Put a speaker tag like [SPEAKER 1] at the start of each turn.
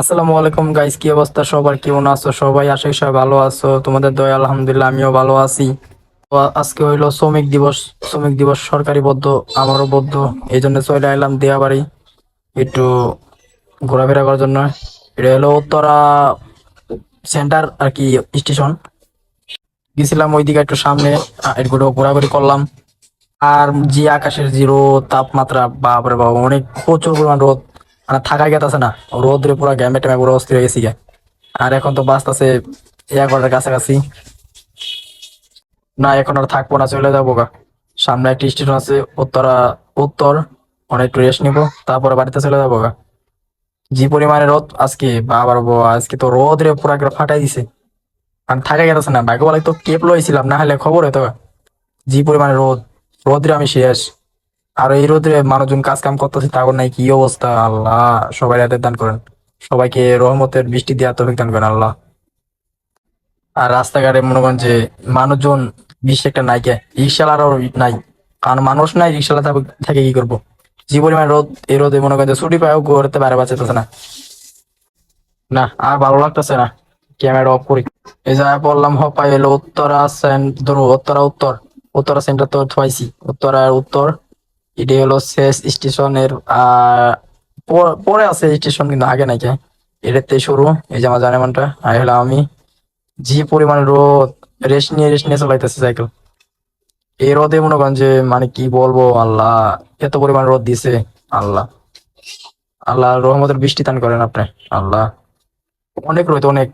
[SPEAKER 1] আসসালামু আলাইকুম গাইস কি অবস্থা? সবার কেমন আছো? সবাই আশা করি সবাই ভালো আছো। তোমাদের দয়া, আলহামদুলিল্লাহ, আমিও ভালো আছি। আজকে হইল শ্রমিক দিবস। শ্রমিক দিবস সরকারি বদ্ধ আমারও বদ্ধ। এই জন্য চলে এলাম দেয়া বাড়ি একটু ঘোরাফেরা করার জন্য। এটা হলো উত্তরা সেন্টার আর কি স্টেশন গেছিলাম ওইদিকে একটু সামনে একটু ঘোরাঘুরি করলাম। আর যে আকাশের যে রোদ, তাপমাত্রা, বাপরে বাবা অনেক প্রচুর পরিমাণ রোদ। মানে থাকা গেতেছে না। রোদ রে পুরো গ্যামে ট্যামে পুরো অস্থির হয়ে গেছি আর এখন তো বাঁচতেছে এগারোটার কাছাকাছি। না, এখন আর থাকব না, চলে যাব গা। সামনে একটা স্টেশন আছে, উত্তরা, উত্তর। অনেক রেস্ট নিবো, তারপরে বাড়িতে চলে যাব গা। যে পরিমাণে রোদ আজকে, বাবার বাবা আজকে তো রোদ পুরো একবার ফাটাই দিছে। আর থাকা গেতেছে না ভাগ্য বলে তো কেপ লইছিলাম না হলে খবর হতো। যে পরিমাণে রোদ, রোদ্রে আমি শেষ। আর এই রোদ্রে মানুষজন কাজ কাম করতেছে তাগর নাই কি অবস্থা? আল্লাহ, সবাই রাতের দান করেন। সবাইকে রহমতের বৃষ্টি দেওয়ার তৌফিক দান করেন আল্লাহ। আর রাস্তাঘাটে মনে করেন যে মানুষজন বেশি একটা কে? রিক্সাওয়ালারও নাই। কারণ মানুষ নাই, রিক্সাওয়ালা থাক- কি করব? যে পরিমাণ রোদ, এই রোদে মনে করেন যে ছুটি পায়ও ঘুরতে বাইরে বাঁচাতেছে না। না, আর ভালো লাগতেছে না? ক্যামেরা অফ করি। এই জায়গায় বললাম, হপাই এলো উত্তরা সেন ধরো উত্তরা উত্তর। উত্তরা সেন্টার তো থুয়াইছি উত্তরার উত্তর এটি হলো শেষ স্টেশনের পরে আছে স্টেশন কিন্তু আগে নাকি? এটাতে শুরু, এই যে আমার জানেমানটা আর হলো আমি। যে পরিমাণ রোদ। রেস্ট নিয়ে রেস্ট নিয়ে চালাইতেছে সাইকেল এই রোদে মনে করেন যে মানে কি বলব, আল্লাহ, এত পরিমাণ রোদ দিছে, আল্লাহ। আল্লাহ রহমতের বৃষ্টি দান করেন আপনি, আল্লাহ। অনেক রোদ, অনেক।